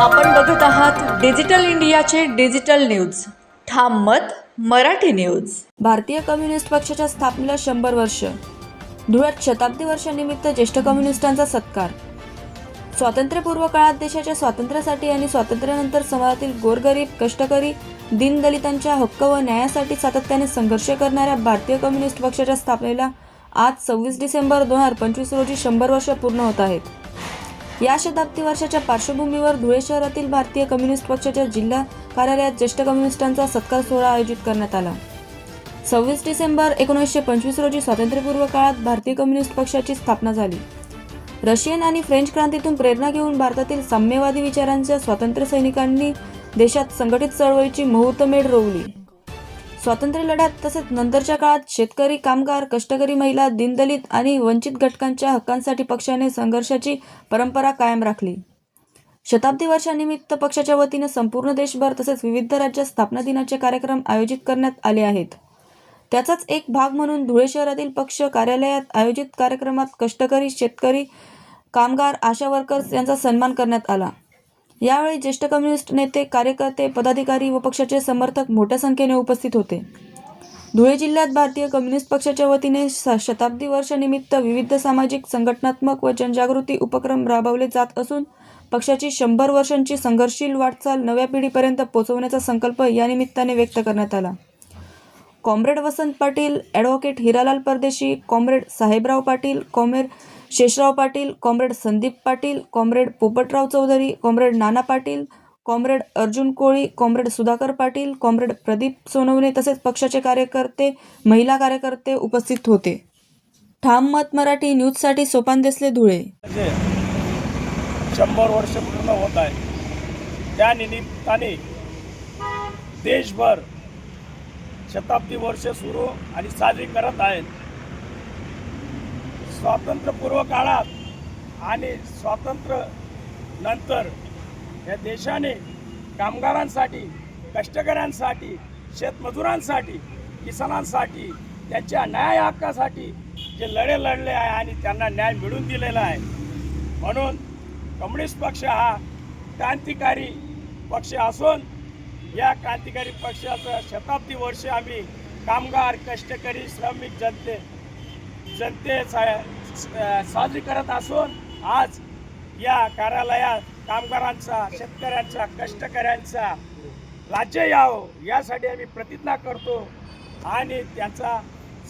आपण बघत आहात डिजिटल इंडियाचे डिजिटल न्यूज. ठाम मत मराठी न्यूज. भारतीय कम्युनिस्ट पक्षाच्या स्थापनेला शंभर वर्ष. धुळ्यात शताब्दी वर्षानिमित्त ज्येष्ठ कम्युनिस्टांचा सत्कार. स्वातंत्र्यपूर्व काळात देशाच्या स्वातंत्र्यासाठी आणि स्वातंत्र्यानंतर समाजातील गोरगरीब कष्टकरी दीनदलितांच्या हक्क व न्यायासाठी सातत्याने संघर्ष करणाऱ्या भारतीय कम्युनिस्ट पक्षाच्या स्थापनेला आज सव्वीस डिसेंबर दोन हजार पंचवीस रोजी शंभर वर्ष पूर्ण होत आहेत. या शताब्दी वर्षाच्या पार्श्वभूमीवर धुळे शहरातील भारतीय कम्युनिस्ट पक्षाच्या जिल्हा कार्यालयात ज्येष्ठ कम्युनिस्टांचा सत्कार सोहळा आयोजित करण्यात आला. सव्वीस डिसेंबर एकोणीसशे पंचवीस रोजी स्वातंत्र्यपूर्व काळात भारतीय कम्युनिस्ट पक्षाची स्थापना झाली. रशियन आणि फ्रेंच क्रांतीतून प्रेरणा घेऊन भारतातील साम्यवादी विचारांच्या स्वातंत्र्य सैनिकांनी देशात संघटित चळवळीची मुहूर्तमेढ रोवली. स्वातंत्र्य लढ्यात तसेच नंतरच्या काळात शेतकरी कामगार कष्टकरी महिला दिनदलित आणि वंचित घटकांच्या हक्कांसाठी पक्षाने संघर्षाची परंपरा कायम राखली. शताब्दी वर्षानिमित्त पक्षाच्या वतीनं संपूर्ण देशभर तसेच विविध राज्यात स्थापना दिनाचे कार्यक्रम आयोजित करण्यात आले आहेत. त्याचाच एक भाग म्हणून धुळे शहरातील पक्ष कार्यालयात आयोजित कार्यक्रमात कष्टकरी शेतकरी कामगार आशा वर्कर्स यांचा सन्मान करण्यात आला. यावेळी ज्येष्ठ कम्युनिस्ट नेते कार्यकर्ते पदाधिकारी व पक्षाचे समर्थक मोठ्या संख्येने उपस्थित होते. धुळे जिल्ह्यात भारतीय कम्युनिस्ट पक्षाच्या वतीने शताब्दी वर्षानिमित्त विविध सामाजिक संघटनात्मक व जनजागृती उपक्रम राबवले जात असून पक्षाची शंभर वर्षांची संघर्षशील वाटचाल नव्या पिढीपर्यंत पोहोचवण्याचा संकल्प या निमित्ताने व्यक्त करण्यात आला. Comrade Vasant Patil advocate Hiralal Pardeshi comrade Sahebrao Patil comrade Sheshrao Patil comrade Sandeep Patil comrade Popatrao Chaudhari comrade Nana Patil comrade Arjun Koli comrade Sudhakar Patil comrade Pradeep Sonawane तसेच पक्षाचे कार्यकर्ते महिला कार्यकर्ते उपस्थित होते. ठाम मत मराठी न्यूजसाठी सोपान देसले धुळे. शंभर वर्ष पूर्ण होत आहे त्या निमित्ताने देशभर शताब्दी वर्ष सुरू आणि साजरी करत आहेत. स्वातंत्र्यपूर्व काळात आणि स्वातंत्र्य नंतर या देशाने कामगारांसाठी कष्टकऱ्यांसाठी शेतमजुरांसाठी किसानांसाठी त्यांच्या न्याय हक्कासाठी जे लढे लढले आहे आणि त्यांना न्याय मिळवून दिलेला आहे. म्हणून कम्युनिस्ट पक्ष हा क्रांतिकारी पक्ष असून या क्रांतिकारी पक्षाचं शताब्दी वर्ष आम्ही कामगार कष्टकरी श्रमिक जनते जनते साजरी करत असून आज या कार्यालयात कामगारांचा शेतकऱ्यांचा कष्टकऱ्यांचा राज्य यावं यासाठी आम्ही प्रतिज्ञा करतो आणि त्यांचा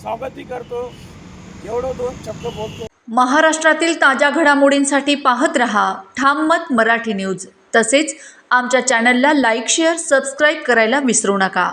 स्वागती करतो. एवढं दोन शब्द बोलतो. महाराष्ट्रातील ताज्या घडामोडींसाठी पाहत रहा ठाम मत मराठी न्यूज. तसेच आमच्या चॅनलला लाईक शेअर सबस्क्राईब करायला विसरू नका.